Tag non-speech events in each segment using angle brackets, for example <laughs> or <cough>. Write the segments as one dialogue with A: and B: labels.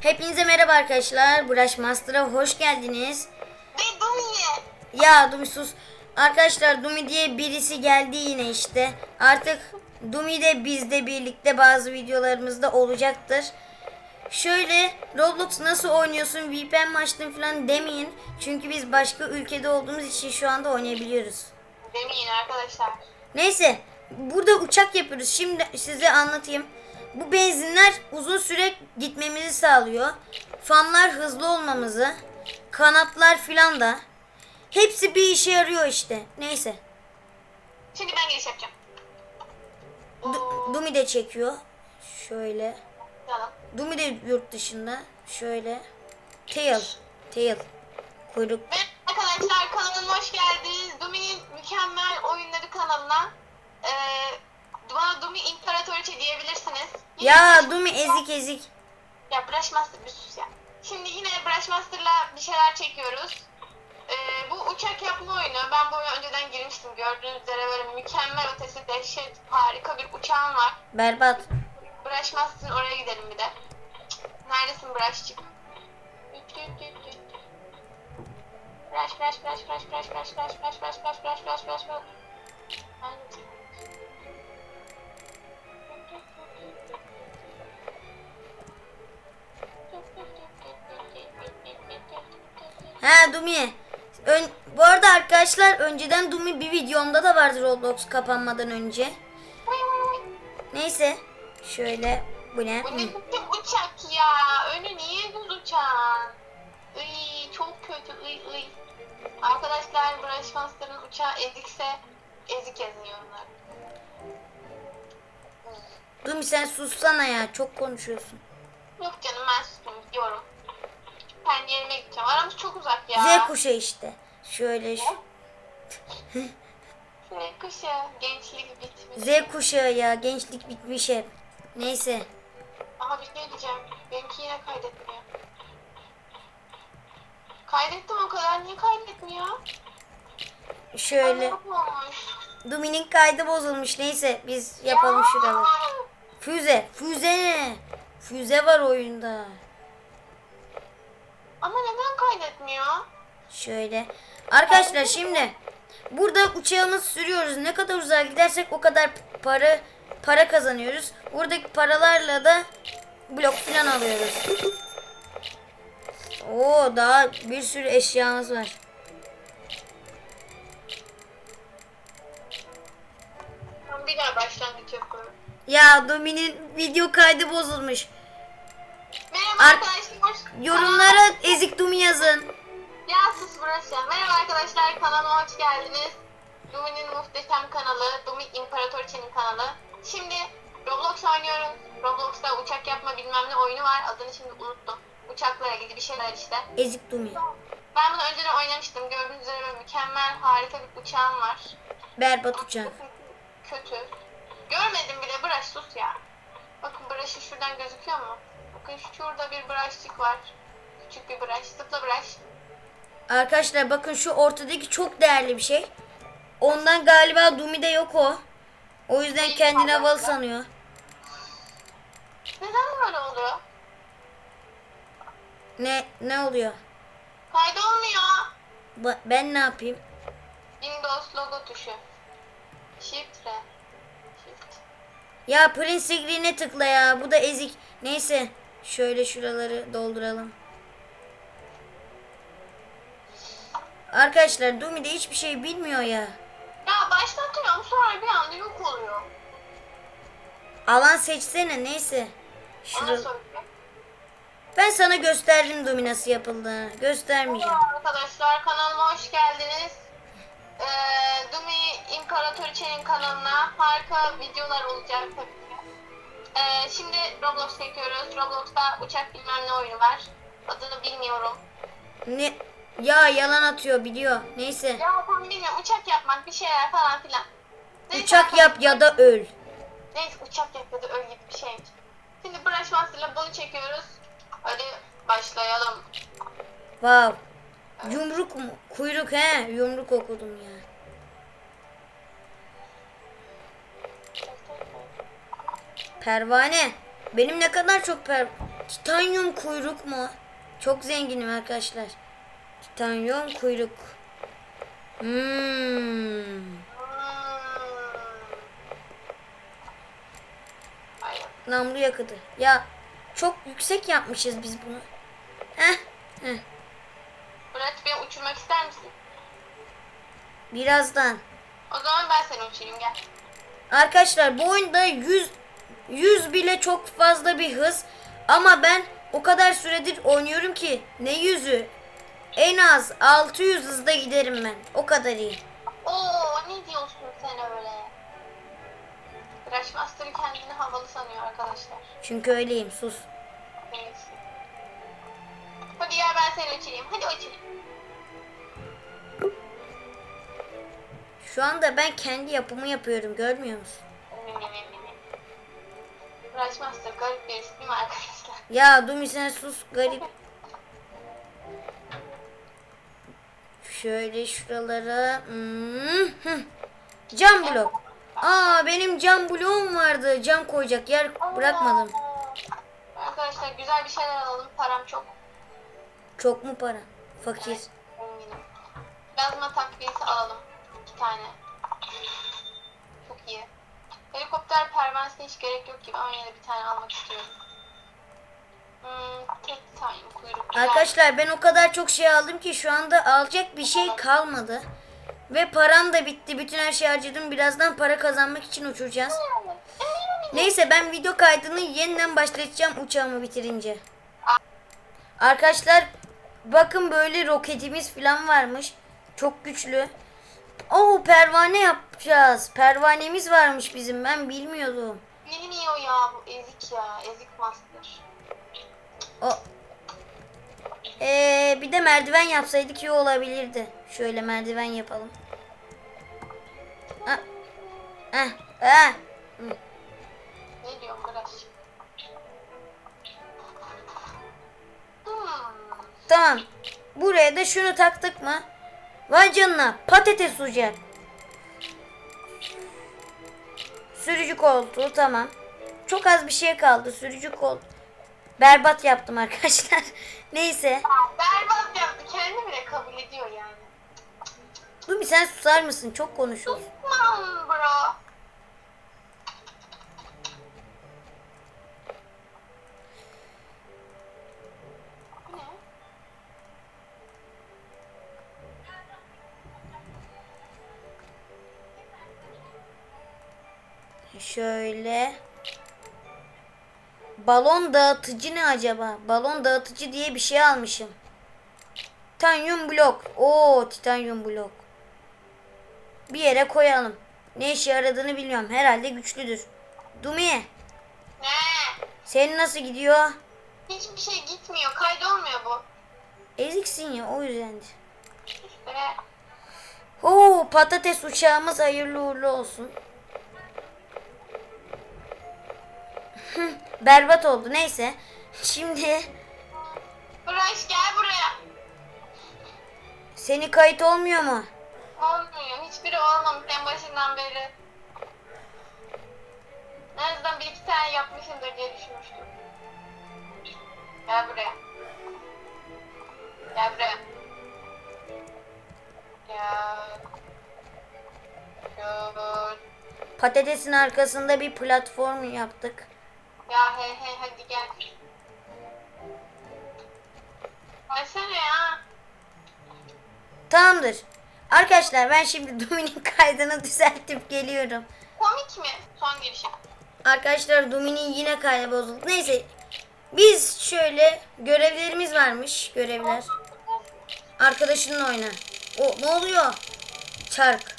A: Hepinize merhaba arkadaşlar. Brush Master'a hoş geldiniz.
B: Ve Dumi'ye.
A: Ya Dumi sus. Arkadaşlar Dumi diye birisi geldi yine işte. Artık Dumi de bizde birlikte bazı videolarımızda olacaktır. Şöyle Roblox nasıl oynuyorsun VPN mi açtın falan demeyin. Çünkü biz başka ülkede olduğumuz için şu anda oynayabiliyoruz.
B: Demeyin arkadaşlar.
A: Neyse burada uçak yapıyoruz. Şimdi size anlatayım. Bu benzinler uzun süre gitmemizi sağlıyor. Fanlar hızlı olmamızı. Kanatlar filan da. Hepsi bir işe yarıyor işte. Neyse.
B: Şimdi ben giriş yapacağım.
A: Du- Dumi de çekiyor. Şöyle.
B: Canım.
A: Dumi de yurt dışında. Şöyle. Tail. Tail. Kuyruk.
B: Ve arkadaşlar kanalıma hoş geldiniz. Dumi'nin mükemmel oyunları kanalına. Ee, bana Dumi İmparatoriçe diyebilirsiniz. Yine
A: Ya Dumi ezik ezik.
B: Ya Brush Master bir sus ya. Şimdi yine Brush Master'la bir şeyler çekiyoruz. Ee, bu uçak yapma oyunu. Ben bu oyuna önceden girmiştim. Gördüğünüz üzere böyle mükemmel ötesi dehşet harika bir uçağım var.
A: Berbat.
B: Brush Master'ın oraya gidelim bir de. Neredesin Brush'cık? Brush, brush, brush, brush, brush, brush, brush, brush, brush, brush, brush, brush, brush, brush.
A: Ha Dumi. Ön, bu arada arkadaşlar önceden Dumi bir videomda da vardı Roblox kapanmadan önce. Neyse. Şöyle bu ne?
B: Bu ne uçak ya? Önü niye düz uçağın? Iy, çok kötü iy iy. Arkadaşlar Brush Master'ın uçağı ezikse ezik yazın yorumlara.
A: Dumi sen sussana ya çok konuşuyorsun.
B: Yok canım ben sustum gidiyorum. Ben yerime gideceğim. Aramız çok uzak ya.
A: Z kuşağı işte. Şöyle şu.
B: Ne <laughs> kuşu? Gençlik bitmiş.
A: Z kuşağı ya gençlik bitmiş hep. Neyse.
B: Aha bir şey diyeceğim. Benimki yine kaydetmiyor. Kaydettim o kadar. Niye kaydetmiyor?
A: Şöyle. Dumi'nin kaydı bozulmuş. Neyse biz yapalım şuraları. Füze. Füze ne? Füze var oyunda.
B: Kaydetmiyor?
A: Şöyle. Arkadaşlar şimdi burada uçağımız sürüyoruz. Ne kadar uzağa gidersek o kadar para para kazanıyoruz. Buradaki paralarla da blok falan alıyoruz. Oo daha bir sürü eşyamız var.
B: Bir daha başlangıç yapıyorum.
A: Ya Domi'nin video kaydı bozulmuş.
B: Merhaba
A: Ar-
B: arkadaşlar.
A: Yorumlara ezik
B: burası. Merhaba arkadaşlar kanalıma hoş geldiniz. Dumi'nin muhteşem kanalı, Dumi İmparatoriçe'nin kanalı. Şimdi Roblox oynuyoruz. Roblox'ta uçak yapma bilmem ne oyunu var. Adını şimdi unuttum. Uçaklara ilgili bir şeyler işte.
A: Ezik Dumi.
B: Ben bunu önceden oynamıştım. Gördüğünüz üzere böyle mükemmel, harika bir uçağım var.
A: Berbat uçak.
B: Kötü. Görmedim bile brush sus ya. Bakın brush'ı şuradan gözüküyor mu? Bakın şurada bir brush'cık var. Küçük bir brush. Zıpla brush.
A: Arkadaşlar bakın şu ortadaki çok değerli bir şey. Ondan galiba Dumi'de yok o. O yüzden kendini havalı sanıyor.
B: Neden böyle oluyor?
A: Ne ne oluyor?
B: Kaydı olmuyor.
A: Ba- Ben ne yapayım?
B: Windows logo tuşu. R. Shift.
A: Ya print screen'e tıkla ya. Bu da ezik. Neyse. Şöyle şuraları dolduralım. Arkadaşlar Dumi de hiçbir şey bilmiyor ya.
B: Ya başlatıyorum sonra bir anda yok oluyor.
A: Alan seçsene neyse.
B: Ona
A: Şura...
B: soruyor.
A: Ben sana gösterdim Dumi nasıl yapıldığını. Göstermeyeceğim.
B: Merhaba arkadaşlar kanalıma hoş geldiniz. Ee, Dumi İmparatoriçe'nin kanalına harika videolar olacak tabii ki. Ee, şimdi Roblox çekiyoruz. Roblox'ta uçak bilmem ne oyunu var. Adını bilmiyorum.
A: Ne? Ya yalan atıyor biliyor. Neyse.
B: Ya tam bilmiyorum. Uçak yapmak bir şeyler falan filan. Neyse
A: Uçak yap ya da öl.
B: Neyse uçak yap ya da öl gibi bir şeymiş. Şimdi Brush Master'la bunu çekiyoruz. Hadi başlayalım.
A: Wow. Yumruk mu? Kuyruk he. Yumruk okudum ya. Pervane. Benim ne kadar çok per Titanyum kuyruk mu? Çok zenginim arkadaşlar. Titanyum kuyruk. Hmm. Namlu yakıtı. Ya çok yüksek yapmışız biz bunu. Heh. Heh.
B: Murat beni uçurmak ister misin?
A: Birazdan.
B: O zaman ben seni uçurayım gel.
A: Arkadaşlar bu oyunda 100 100 bile çok fazla bir hız. Ama ben o kadar süredir oynuyorum ki ne yüzü? En az 600 hızda giderim ben. O kadar iyi.
B: Oo ne diyorsun sen öyle? Crash Master kendini havalı sanıyor arkadaşlar.
A: Çünkü öyleyim. Sus.
B: Neyse. Hadi gel ben seni uçurayım. Hadi uçurayım.
A: Şu anda ben kendi yapımı yapıyorum. Görmüyor musun?
B: Crash Master garip bir isim değil mi arkadaşlar?
A: Ya Dumi sen sus garip. Şöyle şuralara. Hmm. Cam blok. Aa benim cam bloğum vardı. Cam koyacak yer bırakmadım.
B: Arkadaşlar güzel bir şeyler alalım. Param çok.
A: Çok mu para? Fakir.
B: Eminim. Gazma takviyesi alalım. İki tane. Çok iyi. Helikopter pervanesine hiç gerek yok gibi ama yine bir tane almak istiyorum. Hmm, tek tane kuyruk. güzel.
A: Arkadaşlar ben o kadar çok şey aldım ki şu anda alacak bir şey kalmadı. Ve param da bitti. Bütün her şeyi harcadım. Birazdan para kazanmak için uçuracağız. Neyse ben video kaydını yeniden başlatacağım uçağımı bitirince. Arkadaşlar bakın böyle roketimiz falan varmış. Çok güçlü. Oo pervane yapacağız. Pervanemiz varmış bizim. Ben bilmiyordum.
B: Bilmiyor ya bu ezik ya. Ezik master.
A: O ee, bir de merdiven yapsaydık iyi olabilirdi. Şöyle merdiven yapalım. Ah. Ah. Ah.
B: Ne diyor Crash? Hmm.
A: Tamam. Buraya da şunu taktık mı? Vay canına patates ucu. Sürücü koltuğu tamam. Çok az bir şey kaldı sürücü koltuğu. Berbat yaptım arkadaşlar. <laughs> Neyse.
B: Berbat yaptı. Kendi bile kabul ediyor yani.
A: Bir sen susar mısın? Çok konuşuyorsun.
B: Aman bro.
A: Şöyle. Balon dağıtıcı ne acaba? Balon dağıtıcı diye bir şey almışım. Titanyum blok. Oo, titanyum blok. Bir yere koyalım. Ne işe yaradığını bilmiyorum. Herhalde güçlüdür. Dumi,
B: Ne?
A: senin nasıl gidiyor?
B: Hiçbir şey gitmiyor. Kaydolmuyor bu.
A: Eziksin ya o yüzdendir.
B: İşte
A: Oo, patates uçağımız hayırlı uğurlu olsun. <laughs> Berbat oldu. Neyse. Şimdi
B: Bıraş gel buraya.
A: seni kayıt olmuyor mu?
B: Olmuyor. Hiçbiri olmamış en başından beri. En azından bir iki tane yapmışımdır diye düşünmüştüm. Gel buraya. Gel buraya. Gel. Gel.
A: Patatesin arkasında bir platform yaptık.
B: Ya he he hadi gel. Gelsene ya.
A: Tamamdır. Arkadaşlar ben şimdi <laughs> Dominik kaydını düzeltip geliyorum.
B: Komik mi? Son girişim.
A: Arkadaşlar Dominik yine kaydı bozuldu. Neyse. Biz şöyle görevlerimiz varmış. Görevler. Arkadaşınla oyna. O ne oluyor? Çark.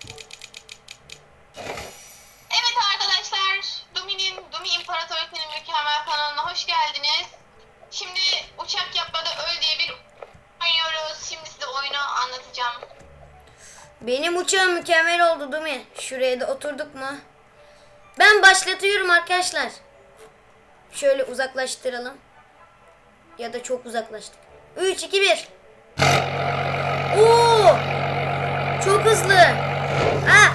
B: Hoş geldiniz. Şimdi uçak yapmada öl diye bir oynuyoruz. Şimdi size oyunu anlatacağım.
A: Benim uçağım mükemmel oldu Dumi. Şuraya da oturduk mu? Ben başlatıyorum arkadaşlar. Şöyle uzaklaştıralım. Ya da çok uzaklaştık. 3, 2, 1. Oo! Çok hızlı. Ha!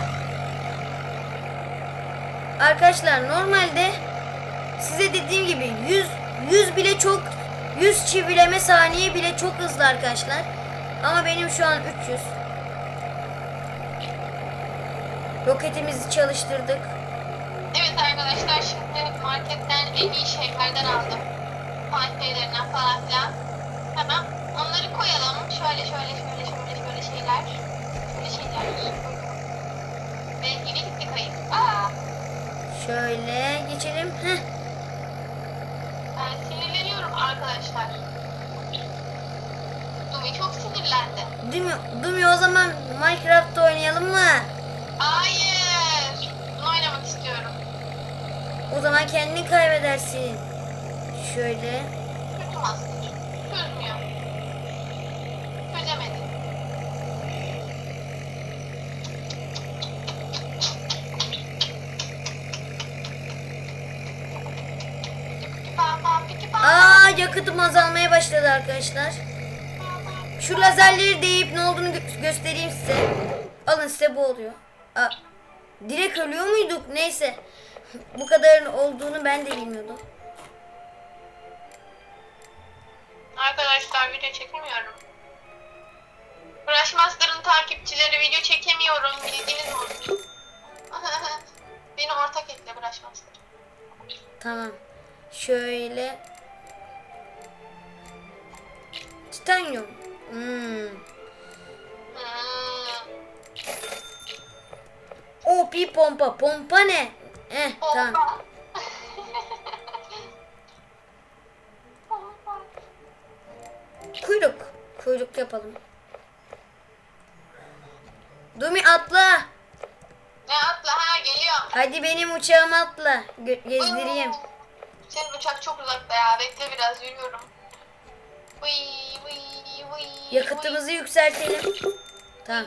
A: Arkadaşlar normalde size dediğim gibi 100 100 bile çok 100 çivileme saniye bile çok hızlı arkadaşlar. Ama benim şu an 300. Roketimizi çalıştırdık.
B: Evet arkadaşlar şimdi marketten en iyi şeylerden aldım. Fan şeylerinden falan filan. Hemen onları koyalım. Şöyle şöyle şöyle şöyle şöyle şeyler. Şöyle şeyler. Ve yine gitti kayıt. Aa,
A: Şöyle geçelim. Heh.
B: ben sinirleniyorum arkadaşlar. Dumi çok
A: Dumi, Dumi o zaman Minecraft oynayalım mı?
B: Hayır. Bunu oynamak istiyorum.
A: O zaman kendini kaybedersin. Şöyle.
B: Kötü master. Çözmüyor. Çözemedi. Pa, pa, piki, pa,
A: Aa yakıtım azalmaya başladı arkadaşlar. Şu lazerleri deyip ne olduğunu gö- göstereyim size. Alın size bu oluyor. Aa, direkt ölüyor muyduk? Neyse. Bu kadarın olduğunu ben de bilmiyordum.
B: Arkadaşlar video çekemiyorum. Brush Master'ın takipçileri video çekemiyorum. Bilginiz olsun. <laughs> Beni ortak ekle Brush Master.
A: Tamam. Şöyle. Titanyum. Hmm.
B: Hmm.
A: OP pompa. Pompa ne? Eh tamam.
B: Bomba.
A: Kuyruk. Kuyruk yapalım. Dumi atla.
B: Ne atla ha geliyorum.
A: Hadi benim uçağıma atla. Gö- gezdireyim.
B: Senin uçak çok uzakta ya. Bekle biraz yürüyorum. Vıy.
A: Yakıtımızı yükseltelim. Tamam.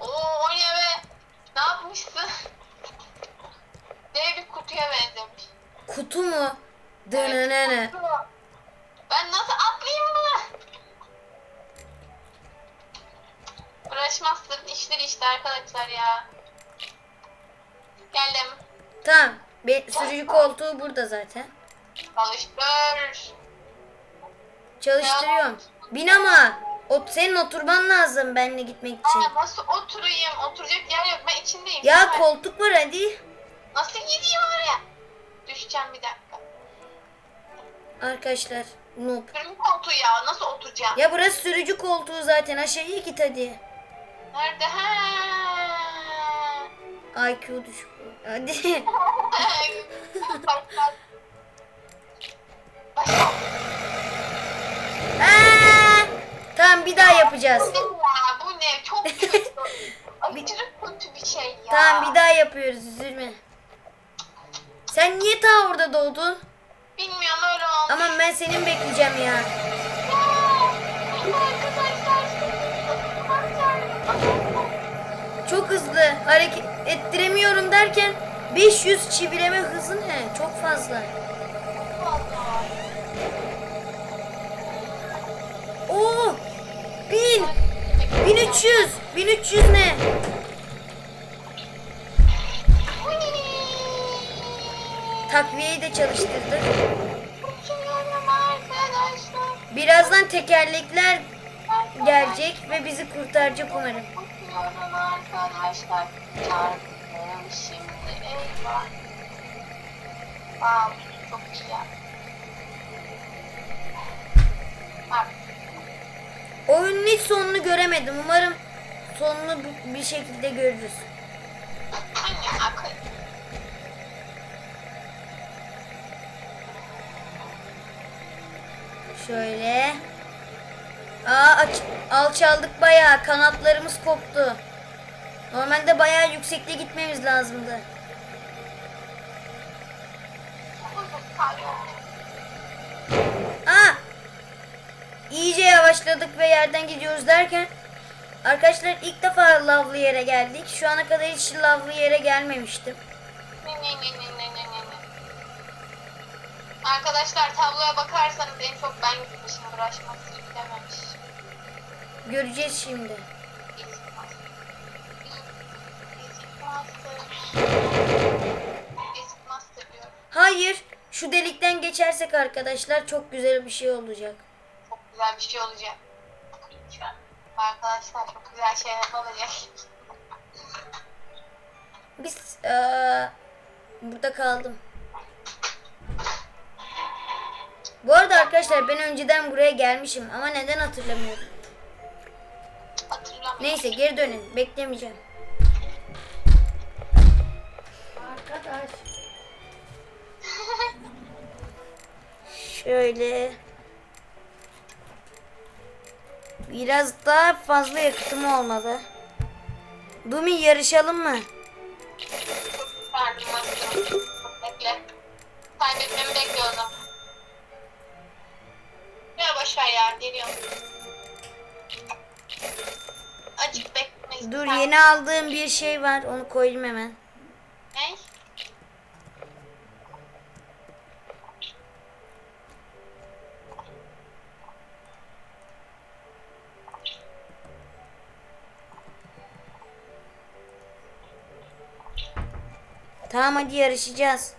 B: Oo o ne be? Ne yapmışsın? Dev bir kutuya benzemiş.
A: Kutu mu? Dınınını.
B: Ben nasıl atlayayım bunu? Uğraşmazsın işleri işte arkadaşlar ya. Geldim.
A: Tamam. Be sürücü koltuğu burada zaten.
B: Çalıştır.
A: Çalıştırıyorum. Bin ama. O, senin oturman lazım benimle gitmek için.
B: Aa, nasıl oturayım? Oturacak yer yok. Ben içindeyim.
A: Ya
B: Sen-
A: koltuk var hadi.
B: Nasıl gideyim oraya? Düşeceğim bir dakika.
A: Arkadaşlar noob.
B: Sürüm koltuğu ya. Nasıl oturacağım?
A: Ya burası sürücü koltuğu zaten. Aşağıya git hadi.
B: Nerede? Ha.
A: IQ düşük. Hadi. <laughs> <laughs> Aa! Tamam bir daha yapacağız.
B: Bu ne ya? Bu ne? Çok kötü. <laughs> Aşırı kötü bir şey ya.
A: Tamam bir daha yapıyoruz üzülme. Sen niye ta orada doğdun?
B: Bilmiyorum öyle oldu.
A: Aman ben senin bekleyeceğim ya. Çok hızlı hareket ettiremiyorum derken 500 çivileme hızı ne? Çok fazla. Oo! 1000 1300 1300 ne? Takviyeyi de çalıştırdık. Birazdan tekerlekler gelecek ve bizi kurtaracak umarım.
B: Wow, çok iyi. Bak,
A: Oyunun hiç sonunu göremedim. Umarım sonunu bir- şekilde görürüz. Şöyle. Aa aç, alçaldık bayağı. Kanatlarımız koptu. Normalde bayağı yüksekte gitmemiz lazımdı. Aa! İyice yavaşladık ve yerden gidiyoruz derken Arkadaşlar ilk defa lavlı yere geldik. Şu ana kadar hiç lavlı yere gelmemiştim.
B: Arkadaşlar tabloya bakarsanız en çok ben gitmişim uğraşması gidememiş.
A: Göreceğiz şimdi. Hayır. Şu delikten geçersek arkadaşlar çok güzel bir şey olacak.
B: Güzel bir şey olacak. Arkadaşlar çok güzel şeyler olacak.
A: Biz eee, burada kaldım. Bu arada arkadaşlar ben önceden buraya gelmişim ama neden hatırlamıyorum.
B: Hatırlamıyorum.
A: Neyse geri dönelim. Beklemeyeceğim. Arkadaş. Şöyle. Biraz daha fazla yakıtım olmalı. Dumi yarışalım mı?
B: Bekle. Kaybetmemi zaman. Ya boşver ya geliyorum. Açık beklemeyiz.
A: Dur yeni aldığım bir şey var. Onu koyayım hemen.
B: Ne?
A: Tamam hadi yarışacağız.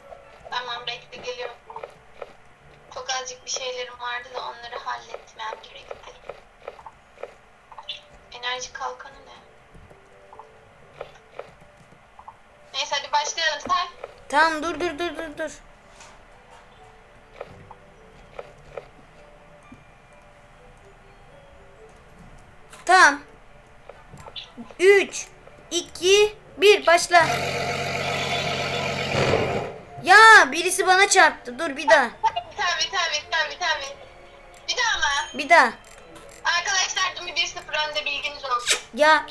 A: Birisi bana çarptı. Dur bir daha.
B: Tabii tabii tabii tabii. Bir daha mı?
A: Bir daha.
B: Arkadaşlar Dumi 1-0 önde bilginiz olsun.
A: Ya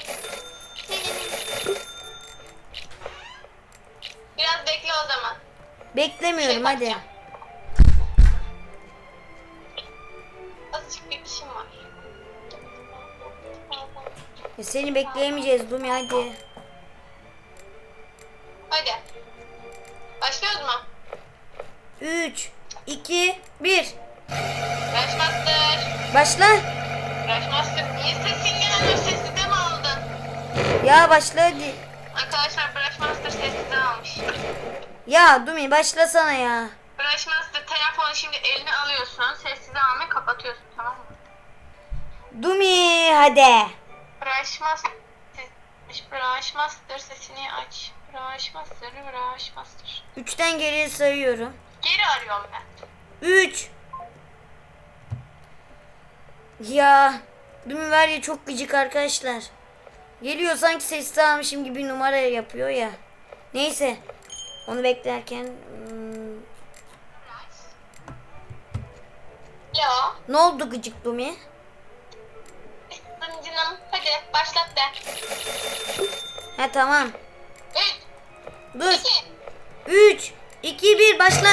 B: Biraz bekle o zaman.
A: beklemiyorum
B: Şey
A: hadi.
B: bakacağım. Azıcık bir işim var.
A: Ya seni bekleyemeyeceğiz Dumi hadi.
B: Hadi. Başlıyoruz mu?
A: 3 2 1
B: Rush Master.
A: Başla.
B: Rush Master niye sesin gelmiyor? Sessize mi aldın?
A: Ya başla hadi.
B: Arkadaşlar Brush Master sessize almış.
A: Ya Dumi başlasana ya.
B: Brush Master telefonu şimdi eline alıyorsun. Sessize almayı kapatıyorsun tamam mı?
A: Dumi hadi.
B: Brush Master. Brush Master sesini aç. Brush Master, Brush Master.
A: 3'ten geriye sayıyorum.
B: Geri arıyorum ben.
A: 3 Ya Dumi var ya çok gıcık arkadaşlar. Geliyor sanki sessiz almışım gibi numara yapıyor ya. Neyse. Onu beklerken hmm,
B: Lo.
A: ne oldu gıcık Dumi?
B: Canım hadi başlat de.
A: Ha tamam.
B: 3,
A: Dur.
B: 2,
A: 3 2 1 başla.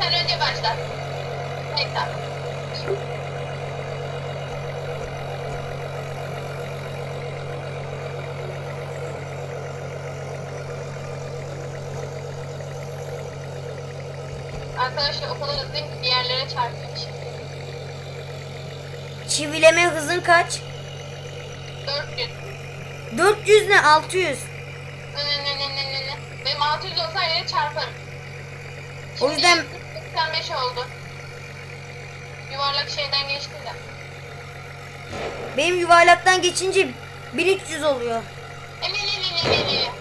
B: sen önce başlat. Neyse. Arkadaşlar o kadar hızlıyım ki çarpıyorum şimdi.
A: Çivileme hızın kaç?
B: 400.
A: 400 ne 600.
B: 697 çarparım.
A: Şimdi o yüzden
B: 85 oldu. Yuvarlak şeyden geçtim de.
A: Benim yuvarlaktan geçince 1300 oluyor.
B: Emel emel
A: emel emel.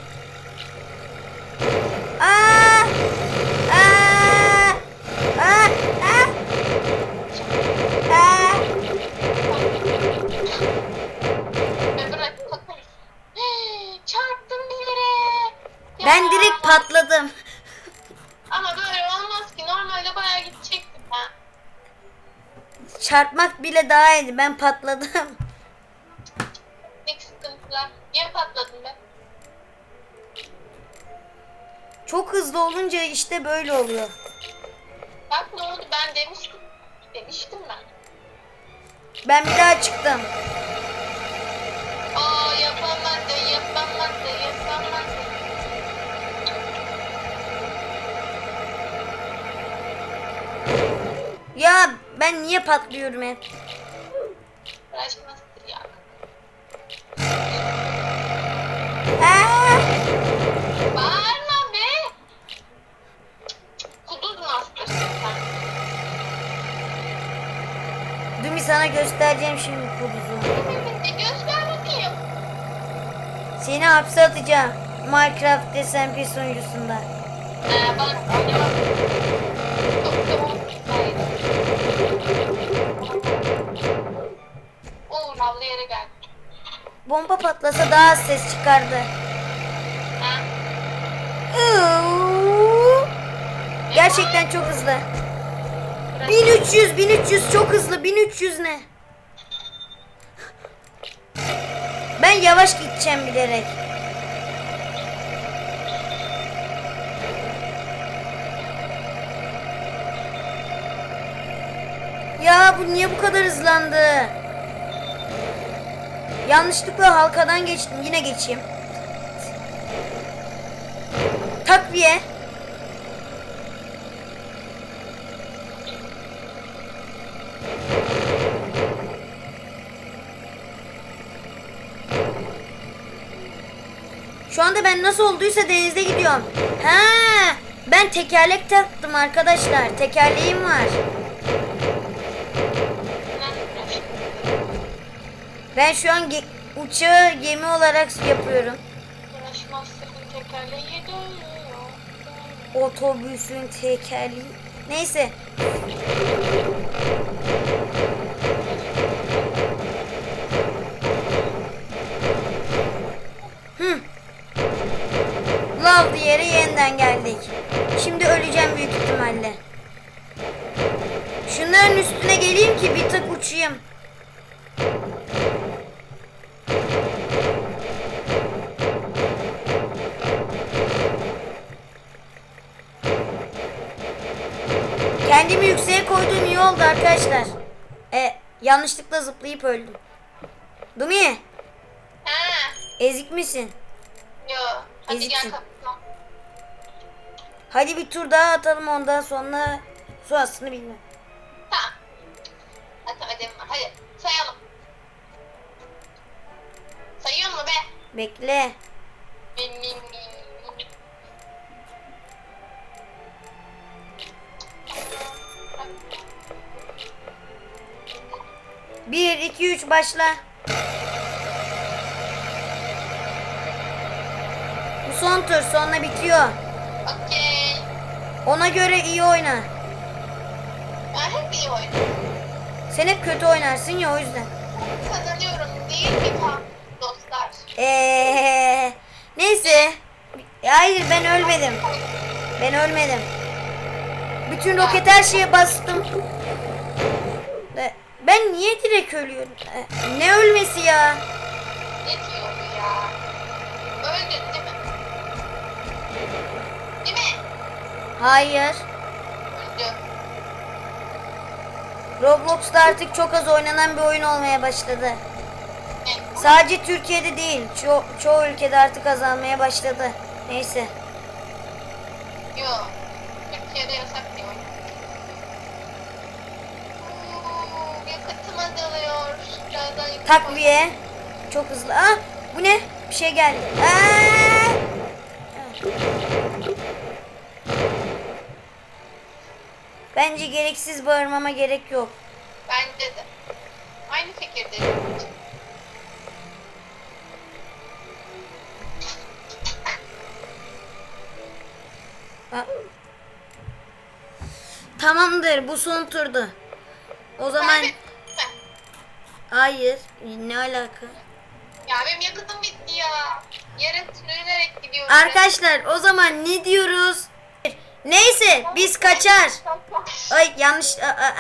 A: Daha iyiydi. Ben patladım.
B: Ne sıkıntılar. Niye patladın be?
A: Çok hızlı olunca işte böyle oluyor.
B: Bak ne oldu ben demiştim. Demiştim ben.
A: Ben bir daha çıktım.
B: Aa yapamadı, yapamadı, yapamadı.
A: Ya ben niye patlıyorum hep?
B: Kuduz
A: maskesi
B: sen. Dümü
A: sana göstereceğim şimdi
B: kuduzu.
A: Seni hapse atacağım. Minecraft SMP sunucusunda.
B: Ee, bak.
A: Bomba patlasa daha az ses çıkardı. Gerçekten çok hızlı. 1300 1300 çok hızlı 1300 ne? Ben yavaş gideceğim bilerek. Ya bu niye bu kadar hızlandı? Yanlışlıkla halkadan geçtim. Yine geçeyim. Takviye. Şu anda ben nasıl olduysa denizde gidiyorum. Ha, ben tekerlek taktım arkadaşlar. Tekerleğim var. Ben şu an ge- uçağı gemi olarak yapıyorum. Otobüsün tekerleği. Neyse. Hı. Lav yere yeniden geldik. Şimdi öleceğim büyük ihtimalle. Şunların üstüne geleyim ki bir tık uçayım. Kendimi yükseğe koyduğum iyi oldu arkadaşlar. E, yanlışlıkla zıplayıp öldüm. Dumi,
B: Ha,
A: ezik misin?
B: yo. Hadi gel
A: Eziksin.
B: kapatma.
A: Hadi bir tur daha atalım ondan sonra sonrasını bilmem.
B: Tamam. Hadi sayalım. Sayıyor mu be?
A: Bekle.
B: Benim.
A: Bir, iki, üç başla. Bu son tur sonra bitiyor.
B: Okey.
A: Ona göre iyi oyna.
B: Ben hep iyi oynuyorum.
A: Sen hep kötü oynarsın ya o yüzden.
B: Kazanıyorum değil mi dostlar?
A: Eee neyse. Hayır ben ölmedim. Ben ölmedim. Bütün roket her şeye bastım. Ben niye direkt ölüyorum? E, Ne ölmesi ya?
B: Ne diyor bu ya? Öldün değil mi? Değil mi?
A: Hayır. Roblox'ta artık çok az oynanan bir oyun olmaya başladı.
B: Ne?
A: Sadece Türkiye'de değil, ço- çoğu ülkede artık azalmaya başladı. Neyse.
B: Yok. Türkiye'de yasak bir oyun. Oo, Yakıtım azalıyor. Birazdan yakıt
A: Takviye. Çok hızlı. Ah, bu ne? Bir şey geldi. Aa! Bence gereksiz bağırmama gerek yok.
B: Bence de. Aynı fikirdeyim.
A: Ha. Tamamdır, bu son turdu. O zaman hayır, ne alaka?
B: Ya benim yakıtım bitti ya. Yarın sürünerek gidiyorum.
A: Arkadaşlar, o zaman ne diyoruz? Neyse, biz kaçar. Ay yanlış. a- a-